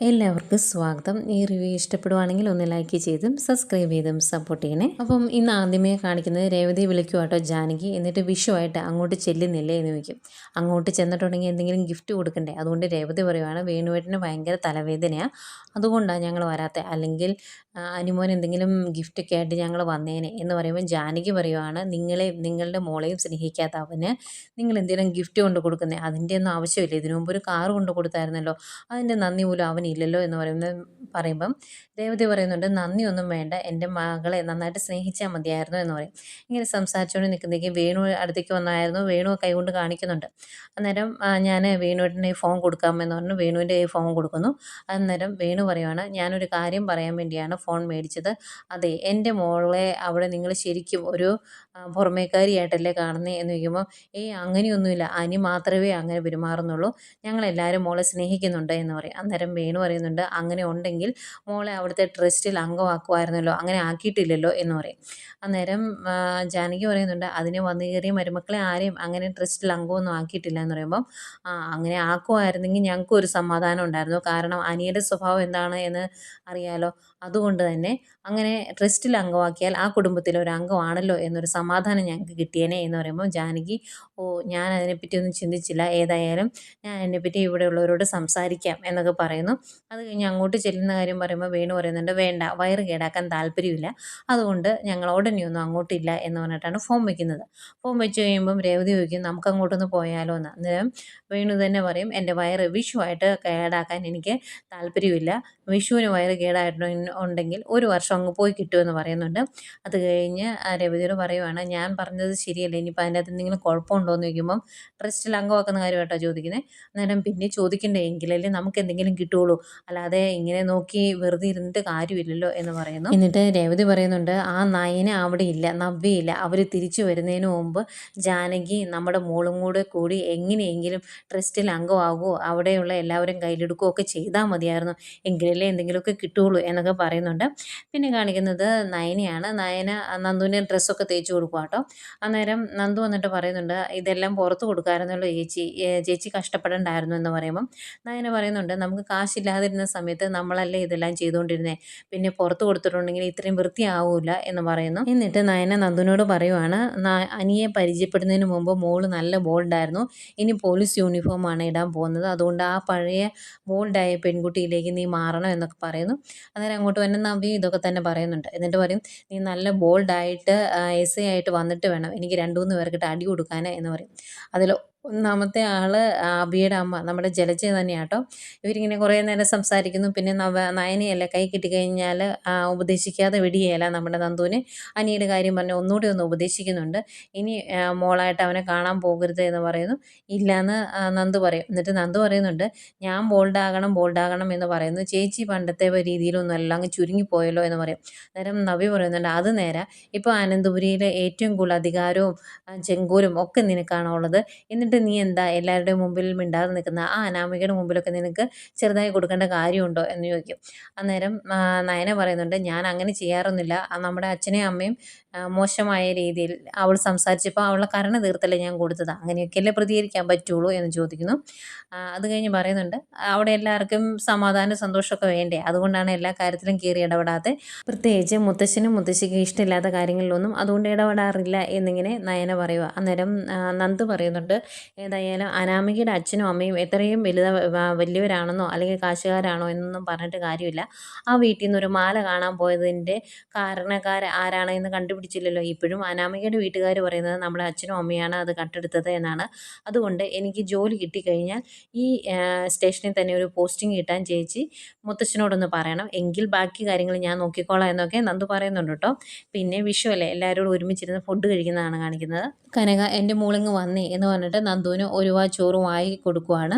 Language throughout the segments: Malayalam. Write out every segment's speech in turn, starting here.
എല്ലാവർക്കും സ്വാഗതം. ഈ റിവ്യൂ ഇഷ്ടപ്പെടുവാണെങ്കിൽ ഒന്ന് ലൈക്ക് ചെയ്തും സബ്സ്ക്രൈബ് ചെയ്തും സപ്പോർട്ട് ചെയ്യണേ. അപ്പം ഇന്ന് ആദ്യമേ കാണിക്കുന്നത് രേവതി വിളിക്കുവാട്ടോ ജാനകി. എന്നിട്ട് വിഷുവായിട്ട് അങ്ങോട്ട് ചെല്ലുന്നില്ലേ എന്ന് ചോദിക്കും. അങ്ങോട്ട് ചെന്നിട്ടുണ്ടെങ്കിൽ എന്തെങ്കിലും ഗിഫ്റ്റ് കൊടുക്കണ്ടേ? അതുകൊണ്ട് രേവതി പറയുവാണ് വേണുവേട്ടന് ഭയങ്കര തലവേദനയാണ് അതുകൊണ്ടാണ് ഞങ്ങൾ വരാത്തത് അല്ലെങ്കിൽ അനുമോൻ എന്തെങ്കിലും ഗിഫ്റ്റൊക്കെ ആയിട്ട് ഞങ്ങൾ വന്നേനെ എന്ന് പറയുമ്പോൾ ജാനകി പറയുവാണ് നിങ്ങളെയും നിങ്ങളുടെ മോളെയും സ്നേഹിക്കാത്ത അവന് നിങ്ങൾ എന്തെങ്കിലും ഗിഫ്റ്റ് കൊണ്ട് കൊടുക്കുന്നത് അതിന്റെ ഒന്നും ആവശ്യമില്ല. ഇതിനു മുമ്പ് ഒരു കാറ് കൊണ്ട് കൊടുത്തായിരുന്നല്ലോ അതിന്റെ നന്ദി പോലും അവനില്ലല്ലോ എന്ന് പറയുന്നത് പറയുമ്പം രേവതി പറയുന്നുണ്ട് നന്ദിയൊന്നും വേണ്ട എന്റെ മകളെ നന്നായിട്ട് സ്നേഹിച്ചാൽ മതിയായിരുന്നു എന്ന് പറയും. ഇങ്ങനെ സംസാരിച്ചുകൊണ്ട് നിൽക്കുന്നതേക്ക് വേണു അടുത്തേക്ക് വന്നായിരുന്നു. വേണു കൈകൊണ്ട് കാണിക്കുന്നുണ്ട്. അന്നേരം ഞാൻ വേണുവേട്ടന്റെ ഫോൺ കൊടുക്കാമെന്ന് പറഞ്ഞു. വേണുവിന്റെ ഫോൺ കൊടുക്കുന്നു. അന്നേരം വേണു പറയുവാണ് ഞാനൊരു കാര്യം പറയാൻ വേണ്ടിയാണ് ഫോൺ മേടിച്ചത്. അതെ എന്റെ മോളെ അവിടെ നിങ്ങൾ ശരിക്കും ഒരു പുറമേക്കാരിയായിട്ടല്ലേ കാണുന്നത് എന്ന് ചോദിക്കുമ്പോൾ ഏയ് അങ്ങനെയൊന്നുമില്ല. അനി മാത്രമേ അങ്ങനെ പെരുമാറുന്നുള്ളൂ. ഞങ്ങളെല്ലാവരും മോളെ സ്നേഹിക്കുന്നുണ്ട് എന്ന് പറയും. അന്നേരം വേണു പറയുന്നുണ്ട് അങ്ങനെ ഉണ്ടെങ്കിൽ മോളെ അവിടുത്തെ ട്രസ്റ്റിൽ അംഗമാക്കുമായിരുന്നല്ലോ. അങ്ങനെ ആക്കിയിട്ടില്ലല്ലോ എന്ന് പറയും. അന്നേരം ജാനകി പറയുന്നുണ്ട് അതിന് വന്നു കയറിയ മരുമക്കളെ ആരെയും അങ്ങനെ ട്രസ്റ്റിൽ അംഗമൊന്നും ആക്കിയിട്ടില്ല എന്ന് പറയുമ്പം അങ്ങനെ ആക്കുമായിരുന്നെങ്കിൽ ഞങ്ങൾക്കും ഒരു സമാധാനം ഉണ്ടായിരുന്നു. കാരണം അനിയുടെ സ്വഭാവം എന്താണ് എന്ന് അറിയാലോ. അതുകൊണ്ട് തന്നെ അങ്ങനെ ട്രസ്റ്റിൽ അംഗമാക്കിയാൽ ആ കുടുംബത്തിലെ ഒരു അംഗമാണല്ലോ എന്നൊരു സമാധാനം ഞങ്ങൾക്ക് കിട്ടിയേനെ എന്ന് പറയുമ്പോൾ ജാനകി ഓ ഞാൻ അതിനെപ്പറ്റി ഒന്നും ചിന്തിച്ചില്ല. ഏതായാലും ഞാൻ അതിനെപ്പറ്റി ഇവിടെയുള്ളവരോട് സംസാരിക്കാം എന്നൊക്കെ പറയുന്നു. അത് കഴിഞ്ഞ് അങ്ങോട്ട് ചെല്ലുന്ന കാര്യം പറയുമ്പോൾ വേണു പറയുന്നുണ്ട് വേണ്ട വയറ് കേടാക്കാൻ താല്പര്യമില്ല. അതുകൊണ്ട് ഞങ്ങൾ ഉടനെയൊന്നും അങ്ങോട്ടില്ല എന്ന് പറഞ്ഞിട്ടാണ് ഫോം വയ്ക്കുന്നത് ഫോം വെച്ച് കഴിയുമ്പം രേവതി ചോദിക്കും നമുക്ക് അങ്ങോട്ടൊന്ന് പോയാലോ എന്ന്. അന്നേരം വേണു തന്നെ പറയും എന്റെ വയറ് വിഷുവായിട്ട് കേടാക്കാൻ എനിക്ക് താല്പര്യമില്ല. വിഷുവിന് വയറ് കേടായിട്ട് ഉണ്ടെങ്കിൽ ഒരു വർഷം അങ്ങ് പോയി കിട്ടുമെന്ന് പറയുന്നുണ്ട്. അത് കഴിഞ്ഞ് ആ പറയുവാണ് ഞാൻ പറഞ്ഞത് ശരിയല്ല? ഇനിയിപ്പോൾ അതിന്റെ അകത്ത് എന്തെങ്കിലും കുഴപ്പമുണ്ടോ? എന്ന് ചോദിക്കുമ്പം ട്രസ്റ്റിൽ അംഗമാക്കുന്ന കാര്യമായിട്ടാണ് ചോദിക്കുന്നത് അന്നേരം പിന്നെ ചോദിക്കണ്ടേ? എങ്കിലല്ലേ നമുക്ക് എന്തെങ്കിലും കിട്ടുകയുള്ളൂ അല്ലാതെ ഇങ്ങനെ നോക്കി വെറുതെ ഇരുന്നിട്ട് കാര്യമില്ലല്ലോ എന്ന് പറയുന്നു. എന്നിട്ട് രേവതി പറയുന്നുണ്ട് ആ നയന അവിടെ ഇല്ല നവ്യയില്ല അവർ തിരിച്ചു വരുന്നതിന് മുമ്പ് ജാനകി നമ്മുടെ മോളും കൂടെ കൂടി എങ്ങനെയെങ്കിലും ട്രസ്റ്റിൽ അംഗമാകുമോ അവിടെയുള്ള എല്ലാവരും കയ്യിലെടുക്കുകയോ ഒക്കെ ചെയ്താൽ മതിയായിരുന്നു. എങ്കിലല്ലേ എന്തെങ്കിലുമൊക്കെ കിട്ടുകയുള്ളൂ എന്നൊക്കെ പറയുന്നുണ്ട്. പിന്നെ കാണിക്കുന്നത് നയനയാണ്. നയന നന്ദുവിന്റെ ഡ്രസ്സൊക്കെ തേച്ച് കൊടുക്കുക കേട്ടോ അന്നേരം നന്ദു വന്നിട്ട് പറയുന്നുണ്ട് ഇതെല്ലാം പുറത്ത് കൊടുക്കാമായിരുന്നല്ലോ ചേച്ചി. ചേച്ചി കഷ്ടപ്പെടണ്ടായിരുന്നു എന്ന് പറയുമ്പം നയന പറയുന്നുണ്ട് നമുക്ക് കാശില്ലാതിരുന്ന സമയത്ത് നമ്മളല്ലേ ഇതെല്ലാം ചെയ്തുകൊണ്ടിരുന്നത് പിന്നെ പുറത്ത് കൊടുത്തിട്ടുണ്ടെങ്കിൽ ഇത്രയും വൃത്തിയാവൂല എന്ന് പറയുന്നു. എന്നിട്ട് നയന നന്ദുവിനോട് പറയുവാണ് "ന- അനിയെ പരിചയപ്പെടുന്നതിന് മുമ്പ് മോൾ നല്ല ബോൾഡായിരുന്നു. ഇനി പോലീസ് യൂണിഫോമാണ് ഇടാൻ പോകുന്നത്. അതുകൊണ്ട് ആ പഴയ ബോൾഡായ പെൺകുട്ടിയിലേക്ക് നീ മാറണം എന്നൊക്കെ പറയുന്നു. അന്നേരം അങ്ങോട്ട് വന്നെ നവ്യ ഇതൊക്കെ തന്നെ പറയുന്നുണ്ട്. എന്നിട്ട് പറയും നീ നല്ല ബോൾഡായിട്ട് എസ് ഐ ആയിട്ട് വന്നിട്ട് വേണം എനിക്ക് രണ്ട് മൂന്ന് പേർക്കിട്ട് അടി കൊടുക്കാൻ എന്ന് പറയും. അതിൽ ഒന്നാമത്തെ ആൾ അബിയുടെ അമ്മ നമ്മുടെ ജലജ തന്നെയാട്ടോ. ഇവരിങ്ങനെ കുറേ നേരം സംസാരിക്കുന്നു. പിന്നെ നവ നയനയല്ല കൈ കിട്ടിക്കഴിഞ്ഞാൽ ഉപദേശിക്കാതെ വിടിയേല നമ്മുടെ നന്ദുവിനെ. അനിയുടെ കാര്യം പറഞ്ഞ് ഒന്നുകൂടി ഒന്ന് ഉപദേശിക്കുന്നുണ്ട്. ഇനി മോളായിട്ട് അവനെ കാണാൻ പോകരുത് എന്ന് പറയുന്നു. ഇല്ലയെന്ന് നന്ദു പറയും. എന്നിട്ട് നന്ദു പറയുന്നുണ്ട് ഞാൻ ബോൾഡാകണം ബോൾഡാകണം എന്ന് പറയുന്നു. ചേച്ചി പണ്ടത്തെ രീതിയിലൊന്നും അല്ല. അങ്ങ് ചുരുങ്ങിപ്പോയല്ലോ എന്ന് പറയും. നേരം നവി പറയുന്നുണ്ട് അത് നേരെ. ഇപ്പോൾ അനന്തപുരിയിലെ ഏറ്റവും കൂടുതൽ അധികാരവും ചെങ്കൂരും ഒക്കെ നിനക്കാണോ ഉള്ളത് എന്നിട്ട് നീ എന്താ എല്ലാവരുടെയും മുമ്പിൽ മിണ്ടാതെ നിൽക്കുന്ന ആ അനാമികയുടെ മുമ്പിലൊക്കെ നിനക്ക് ചെറുതായി കൊടുക്കേണ്ട കാര്യമുണ്ടോ എന്ന് ചോദിക്കും. അന്നേരം നയന പറയുന്നുണ്ട് ഞാൻ അങ്ങനെ ചെയ്യാറൊന്നുമില്ല. നമ്മുടെ അച്ഛനെയും അമ്മയും മോശമായ രീതിയിൽ അവൾ സംസാരിച്ചപ്പോൾ അവളുടെ കരണ തീർത്തല്ലേ ഞാൻ കൊടുത്തത്. അങ്ങനെയൊക്കെയല്ലേ പ്രതികരിക്കാൻ പറ്റുള്ളൂ എന്ന് ചോദിക്കുന്നു. അത് കഴിഞ്ഞ് പറയുന്നുണ്ട് അവിടെ എല്ലാവർക്കും സമാധാനം സന്തോഷമൊക്കെ വേണ്ടേ? അതുകൊണ്ടാണ് എല്ലാ കാര്യത്തിലും കയറി ഇടപെടാതെ പ്രത്യേകിച്ച് മുത്തശ്ശനും മുത്തശ്ശിക്ക് ഇഷ്ടമില്ലാത്ത കാര്യങ്ങളിലൊന്നും അതുകൊണ്ട് ഇടപെടാറില്ല എന്നിങ്ങനെ നയന പറയുക. അന്നേരം നന്ദു പറയുന്നുണ്ട് ഏതായാലും അനാമികയുടെ അച്ഛനും അമ്മയും എത്രയും വലുത വലിയവരാണെന്നോ അല്ലെങ്കിൽ കാശുകാരാണോ എന്നൊന്നും പറഞ്ഞിട്ട് കാര്യമില്ല. ആ വീട്ടിൽ നിന്ന് ഒരു മാല കാണാൻ പോയതിന്റെ കാരണക്കാർ ആരാണ് എന്ന് കണ്ടുപിടിച്ചില്ലല്ലോ. ഇപ്പോഴും അനാമികയുടെ വീട്ടുകാർ പറയുന്നത് നമ്മുടെ അച്ഛനും അമ്മയാണ് അത് കട്ടെടുത്തത് എന്നാണ്. അതുകൊണ്ട് എനിക്ക് ജോലി കിട്ടിക്കഴിഞ്ഞാൽ ഈ സ്റ്റേഷനിൽ തന്നെ ഒരു പോസ്റ്റിംഗ് കിട്ടാൻ ചേച്ചി മുത്തശ്ശനോടൊന്ന് പറയണം. എങ്കിൽ ബാക്കി കാര്യങ്ങൾ ഞാൻ നോക്കിക്കോളാം എന്നൊക്കെ നന്ദു പറയുന്നുണ്ട് കേട്ടോ. പിന്നെ വിഷു അല്ലേ? എല്ലാവരോടും ഒരുമിച്ചിരുന്ന് ഫുഡ് കഴിക്കുന്നതാണ് കാണിക്കുന്നത്. കനക എന്റെ മോളിങ്ങ് വന്നേ എന്ന് പറഞ്ഞിട്ട് നന്ദുവിന് ഒരു വാ ചോറ് വാങ്ങി കൊടുക്കുവാണ്.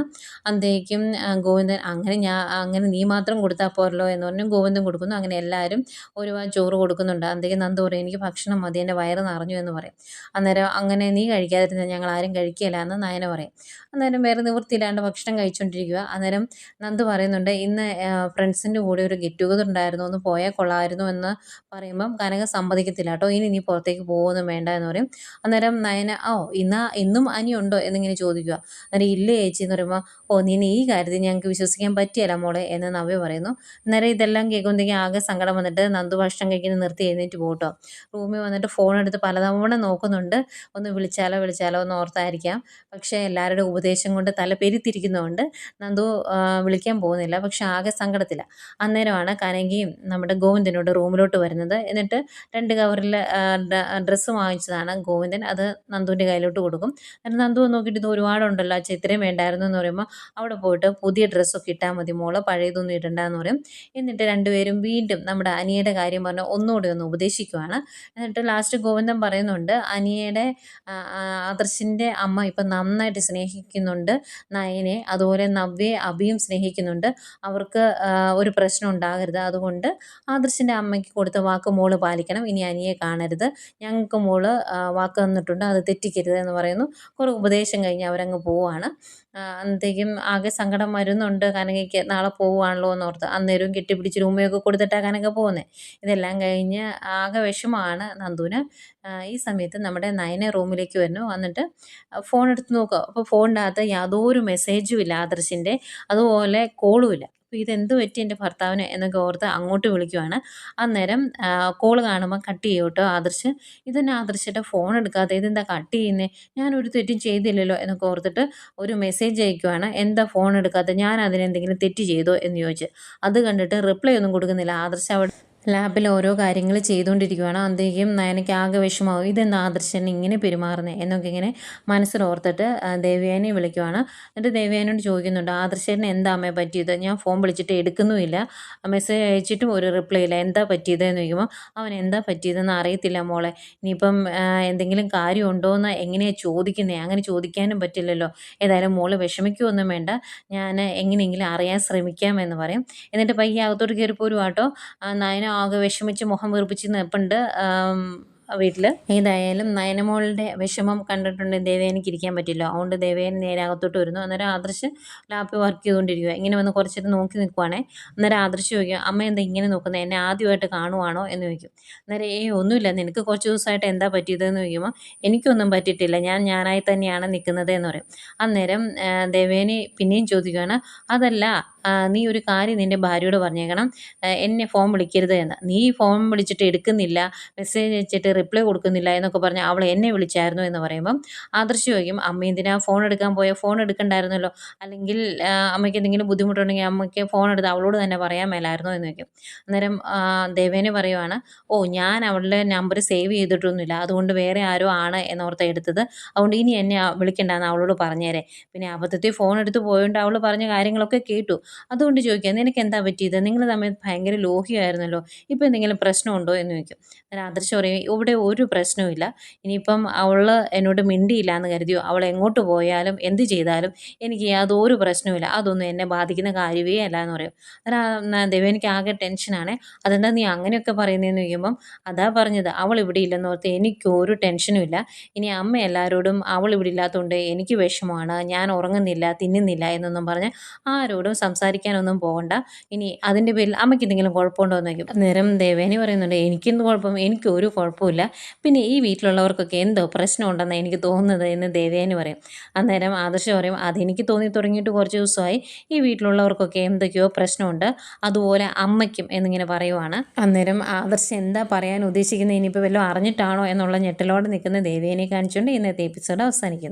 അന്തേക്കും ഗോവിന്ദൻ അങ്ങനെ ഞാൻ അങ്ങനെ നീ മാത്രം കൊടുത്താൽ പോരല്ലോ എന്ന് പറഞ്ഞു ഗോവിന്ദൻ കൊടുക്കുന്നു. അങ്ങനെ എല്ലാവരും ഒരു വാ ചോറ് കൊടുക്കുന്നുണ്ട്. അന്തേക്കും നന്ദു പറയും എനിക്ക് ഭക്ഷണം മതി എന്റെ വയറ് നിറഞ്ഞു എന്ന് പറയും. അന്നേരം അങ്ങനെ നീ കഴിക്കാതിരുന്ന ഞങ്ങൾ ആരും കഴിക്കില്ല എന്ന് നയന പറയും. അന്നേരം വേറെ നിവൃത്തിയില്ലാണ്ട് ഭക്ഷണം കഴിച്ചുകൊണ്ടിരിക്കുക അന്നേരം നന്ദു പറയുന്നുണ്ട് ഇന്ന് ഫ്രണ്ട്സിന്റെ കൂടെ ഒരു ഗെറ്റ് ടുഗദർ ഉണ്ടായിരുന്നു ഒന്ന് പോയാൽ കൊള്ളായിരുന്നു എന്ന് പറയുമ്പം കനക സമ്മതിക്കത്തില്ല കേട്ടോ. ഇനി നീ പുറത്തേക്ക് പോകുമെന്നും വേണ്ട എന്ന് പറയും. അന്നേരം നയന ഓ ഇന്ന് ഇന്നും അനിയുണ്ടോ? എന്നിങ്ങനെ ചോദിക്കുക. അന്നേരം ഇല്ല ചേച്ചി എന്ന് പറയുമ്പോൾ ഓ നീ ഈ കാര്യത്തിൽ ഞങ്ങൾക്ക് വിശ്വസിക്കാൻ പറ്റിയല്ല മോളെ എന്ന് നവ്യ പറയുന്നു. അന്നേരം ഇതെല്ലാം കേൾക്കുമ്പോഴത്തേക്കും ആകെ സങ്കടം വന്നിട്ട് നന്ദു ഭക്ഷണം കഴിക്കുന്നത് നിർത്തി എഴുന്നേറ്റ് പോട്ടോ റൂമിൽ വന്നിട്ട് ഫോൺ എടുത്ത് പലതവണ നോക്കുന്നുണ്ട്. ഒന്ന് വിളിച്ചാലോ വിളിച്ചാലോ എന്ന് ഓർത്തായിരിക്കാം. പക്ഷേ എല്ലാവരുടെ ഉപദേശം കൊണ്ട് തല പെരുത്തിരിക്കുന്നതുകൊണ്ട് നന്ദു വിളിക്കാൻ പോകുന്നില്ല. പക്ഷെ ആകെ സങ്കടത്തില്ല അന്നേരമാണ് കനകിയും നമ്മുടെ ഗോവിന്ദനോട് റൂമിലോട്ട് വരുന്നത്. എന്നിട്ട് രണ്ട് കവറിൽ ഡ്രസ്സ് വാങ്ങിച്ചതാണ് ഗോവിന്ദൻ. അത് നന്ദുവിന്റെ കയ്യിലോട്ട് കൊടുക്കും. നന്ദു നോക്കിയിട്ട് ഇത് ഒരുപാടുണ്ടല്ലോ അച്ഛൻ ഇത്രയും വേണ്ടായിരുന്നു എന്ന് പറയുമ്പോൾ അവിടെ പോയിട്ട് പുതിയ ഡ്രസ്സൊക്കെ ഇട്ടാൽ മതി മോൾ പഴയതൊന്നും ഇടണ്ടെന്ന് പറയും. എന്നിട്ട് രണ്ടുപേരും വീണ്ടും നമ്മുടെ അനിയുടെ കാര്യം പറഞ്ഞ് ഒന്നുകൂടി ഒന്ന് ഉപദേശിക്കുവാണ്. എന്നിട്ട് ലാസ്റ്റ് ഗോവിന്ദൻ പറയുന്നുണ്ട് അനിയയുടെ ആദർശിന്റെ അമ്മ ഇപ്പം നന്നായിട്ട് സ്നേഹിക്കുന്നുണ്ട്. നയനെ അതുപോലെ നവ്യെ അഭിയും സ്നേഹിക്കുന്നുണ്ട്. അവർക്ക് ഒരു പ്രശ്നം ഉണ്ടാകരുത്. അതുകൊണ്ട് ആദർശിന്റെ അമ്മയ്ക്ക് കൊടുത്ത വാക്ക് മോൾ പാലിക്കണം ഇനി അനിയെ കാണരുത്. ഞങ്ങൾക്ക് മോൾ വാക്ക് തന്നിട്ടുണ്ട് അത് തെറ്റിക്കരുത് എന്ന് പറയുന്നു. കുറേ ഉപദേശം കഴിഞ്ഞ് അവരങ്ങ് പോവുകയാണ് അന്നത്തേക്കും ആകെ സങ്കടം വരുന്നുണ്ട്. കനകയ്ക്ക് നാളെ പോവുകയാണല്ലോ എന്നോർത്ത്. അന്നേരവും കെട്ടിപ്പിടിച്ച് രൂമയൊക്കെ കൊടുത്തിട്ടാണ് കനക പോകുന്നത് ഇതെല്ലാം കഴിഞ്ഞ് ആകെ വിഷമമാണ് നന്ദുവിന്. ഈ സമയത്ത് നമ്മുടെ നയനെ റൂമിലേക്ക് വരുന്നു. വന്നിട്ട് ഫോൺ എടുത്ത് നോക്കുക അപ്പോൾ ഫോണിന്റെ അകത്ത് യാതൊരു മെസ്സേജും ഇല്ല ആദർശിന്റെ. അതുപോലെ കോളും ഇല്ല. അപ്പോൾ ഇതെന്ത് പറ്റി എന്റെ ഭർത്താവിന് എന്നൊക്കെ ഓർത്ത് അങ്ങോട്ട് വിളിക്കുവാണ്. അന്നേരം കോൾ കാണുമ്പോൾ കട്ട് ചെയ്യും കേട്ടോ ആദർശ്. ഇതെന്നെ ആദർശിന്റെ ഫോൺ എടുക്കാതെ ഇതെന്താ കട്ട് ചെയ്യുന്നത് ഞാനൊരു തെറ്റും ചെയ്തില്ലല്ലോ എന്നൊക്കെ ഓർത്തിട്ട് ഒരു മെസ്സേജ് അയക്കുവാണ്. എന്താ ഫോൺ എടുക്കാതെ ഞാൻ അതിനെന്തെങ്കിലും തെറ്റ് ചെയ്തോ എന്ന് ചോദിച്ച്. അത് കണ്ടിട്ട് റിപ്ലൈ ഒന്നും കൊടുക്കുന്നില്ല. ആദർശ് അവിടെ ലാബിൽ ഓരോ കാര്യങ്ങൾ ചെയ്തുകൊണ്ടിരിക്കുകയാണ് അന്തേക്കും നയനയ്ക്ക് ആകെ വിഷമാവും. ഇതെന്താ ആദർശൻ ഇങ്ങനെ പെരുമാറുന്നത് എന്നൊക്കെ ഇങ്ങനെ മനസ്സിൽ ഓർത്തിട്ട് ദേവയാനെ വിളിക്കുവാണ്. എന്നിട്ട് ദേവയാനോട് ചോദിക്കുന്നുണ്ട് ആദർശന് എന്താ അമ്മയെ പറ്റിയത്? ഞാൻ ഫോൺ വിളിച്ചിട്ട് എടുക്കുന്നുമില്ല. മെസ്സേജ് അയച്ചിട്ടും ഒരു റിപ്ലൈ ഇല്ല. എന്താ പറ്റിയത് എന്ന് ചോദിക്കുമ്പോൾ അവൻ എന്താ പറ്റിയതെന്ന് അറിയത്തില്ല മോളെ. ഇനിയിപ്പം എന്തെങ്കിലും കാര്യമുണ്ടോ എന്ന് എങ്ങനെയാണ് ചോദിക്കുന്നത് അങ്ങനെ ചോദിക്കാനും പറ്റില്ലല്ലോ. ഏതായാലും മോൾ വിഷമിക്കുമൊന്നും വേണ്ട. ഞാൻ എങ്ങനെയെങ്കിലും അറിയാൻ ശ്രമിക്കാമെന്ന് പറയും. എന്നിട്ട് പയ്യെ അകത്തോട്ട് പോരുവാട്ടോ നയന ആകെ വിഷമിച്ച് മുഖം വീർപ്പിച്ച് നിൽപ്പുണ്ട് വീട്ടിൽ ഏതായാലും നയനമോളുടെ വിഷമം കണ്ടിട്ടുണ്ട്. ദേവേനിക്ക് ഇരിക്കാൻ പറ്റില്ല. അതുകൊണ്ട് ദേവേന നേരെ അകത്തോട്ട് വരുന്നു. അന്നേരം ആദർശ് ലാപ്പ് വർക്ക് ചെയ്തുകൊണ്ടിരിക്കുക ഇങ്ങനെ വന്ന് കുറച്ചിട്ട് നോക്കി നിൽക്കുവാണേ. അന്നേരം ആദർശ് ചോദിക്കും അമ്മ എന്താ ഇങ്ങനെ നോക്കുന്നത് എന്നെ ആദ്യമായിട്ട് കാണുവാണോ? എന്ന് ചോദിക്കും. അന്നേരം ഏ ഒന്നുമില്ല. നിനക്ക് കുറച്ച് ദിവസമായിട്ട് എന്താ പറ്റിയതെന്ന് ചോദിക്കുമ്പോൾ എനിക്കൊന്നും പറ്റിയിട്ടില്ല. ഞാൻ ഞാനായി തന്നെയാണ് നിൽക്കുന്നത് എന്ന് പറയും. അന്നേരം ദേവേനി പിന്നെയും ചോദിക്കുകയാണ് അതല്ല നീ ഒരു കാര്യം നിന്റെ ഭാര്യയോട് പറഞ്ഞേക്കണം. എന്നെ ഫോൺ വിളിക്കരുത് എന്ന്. നീ ഫോൺ വിളിച്ചിട്ട് എടുക്കുന്നില്ല. മെസ്സേജ് അയച്ചിട്ട് റിപ്ലൈ കൊടുക്കുന്നില്ല എന്നൊക്കെ പറഞ്ഞ് അവൾ എന്നെ വിളിച്ചായിരുന്നു എന്ന് പറയുമ്പം ആദർശ് ചോദിക്കും അമ്മ എന്തിനാ ഫോൺ എടുക്കാൻ പോയ? ഫോൺ എടുക്കണ്ടായിരുന്നല്ലോ. അല്ലെങ്കിൽ അമ്മയ്ക്ക് എന്തെങ്കിലും ബുദ്ധിമുട്ടുണ്ടെങ്കിൽ അമ്മയ്ക്ക് ഫോൺ എടുത്ത് അവളോട് തന്നെ പറയാൻ മേലായിരുന്നോ? എന്ന് ചോദിക്കും. അന്നേരം ദേവേനെ പറയുവാണ് ഓ ഞാൻ അവളുടെ നമ്പർ സേവ് ചെയ്തിട്ടൊന്നുമില്ല. അതുകൊണ്ട് വേറെ ആരോ ആണ് എന്നോർത്ത് എടുത്തത്. അതുകൊണ്ട് ഇനി എന്നെ വിളിക്കണ്ടെന്ന് അവളോട് പറഞ്ഞേരെ. പിന്നെ അബദ്ധത്തിൽ ഫോൺ എടുത്ത് പോയതുകൊണ്ട് അവൾ പറഞ്ഞ കാര്യങ്ങളൊക്കെ കേട്ടു. അതുകൊണ്ട് ചോദിക്കാം നിനക്ക് എന്താ പറ്റിയത്? നിങ്ങൾ തമ്മിൽ ഭയങ്കര ലോഹിയായിരുന്നല്ലോ ഇപ്പോൾ എന്തെങ്കിലും പ്രശ്നമുണ്ടോ? എന്ന് ചോദിക്കും. അന്നേരം ആദർശ് പറയും ഇവിടെ ഒരു പ്രശ്നവുമില്ല. ഇനിയിപ്പം അവൾ എന്നോട് മിണ്ടിയില്ല എന്ന് കരുതിയോ? അവൾ എങ്ങോട്ട് പോയാലും എന്ത് ചെയ്താലും എനിക്ക് യാതൊരു പ്രശ്നവുമില്ല. അതൊന്നും എന്നെ ബാധിക്കുന്ന കാര്യമേ അല്ല എന്ന് പറയും. അന്നേരം എനിക്ക് ആകെ ടെൻഷനാണ് അതെന്താ നീ അങ്ങനെയൊക്കെ പറയുന്നതെന്ന് ചോദിക്കുമ്പം അതാ പറഞ്ഞത്. അവൾ ഇവിടെ ഇല്ലെന്ന് ഓർത്ത് എനിക്കൊരു ടെൻഷനും ഇല്ല. ഇനി അമ്മ എല്ലാവരോടും അവൾ ഇവിടെ ഇല്ലാത്തതുകൊണ്ട് എനിക്ക് വിഷമമാണ്. ഞാൻ ഉറങ്ങുന്നില്ല തിന്നുന്നില്ല എന്നൊന്നും പറഞ്ഞ് ആരോടും സംസാരിക്കാനൊന്നും പോകണ്ട. ഇനി അതിന്റെ പേരിൽ അമ്മയ്ക്ക് എന്തെങ്കിലും കുഴപ്പമുണ്ടോ എന്ന് ചോദിക്കും. അന്നേരം ദേവേനി പറയുന്നുണ്ട് എനിക്കെന്ത് കുഴപ്പം? എനിക്കൊരു കുഴപ്പമില്ല പിന്നെ ഈ വീട്ടിലുള്ളവർക്കൊക്കെ എന്തോ പ്രശ്നമുണ്ടെന്ന് എനിക്ക് തോന്നുന്നത് എന്ന് ദേവേന് പറയും. അന്നേരം ആദർശം പറയും അതെനിക്ക് തോന്നി തുടങ്ങിയിട്ട് കുറച്ച് ദിവസമായി. ഈ വീട്ടിലുള്ളവർക്കൊക്കെ എന്തൊക്കെയോ പ്രശ്നമുണ്ട്. അതുപോലെ അമ്മയ്ക്കും എന്നിങ്ങനെ പറയുവാണ്. അന്നേരം ആദർശം എന്താ പറയാൻ ഉദ്ദേശിക്കുന്നത് ഇനിയിപ്പോൾ വല്ലതും അറിഞ്ഞിട്ടാണോ എന്നുള്ള ഞെട്ടലോടെ നിൽക്കുന്ന ദേവേനെ കാണിച്ചുകൊണ്ട് ഇന്നത്തെ എപ്പിസോഡ് അവസാനിക്കുന്നു.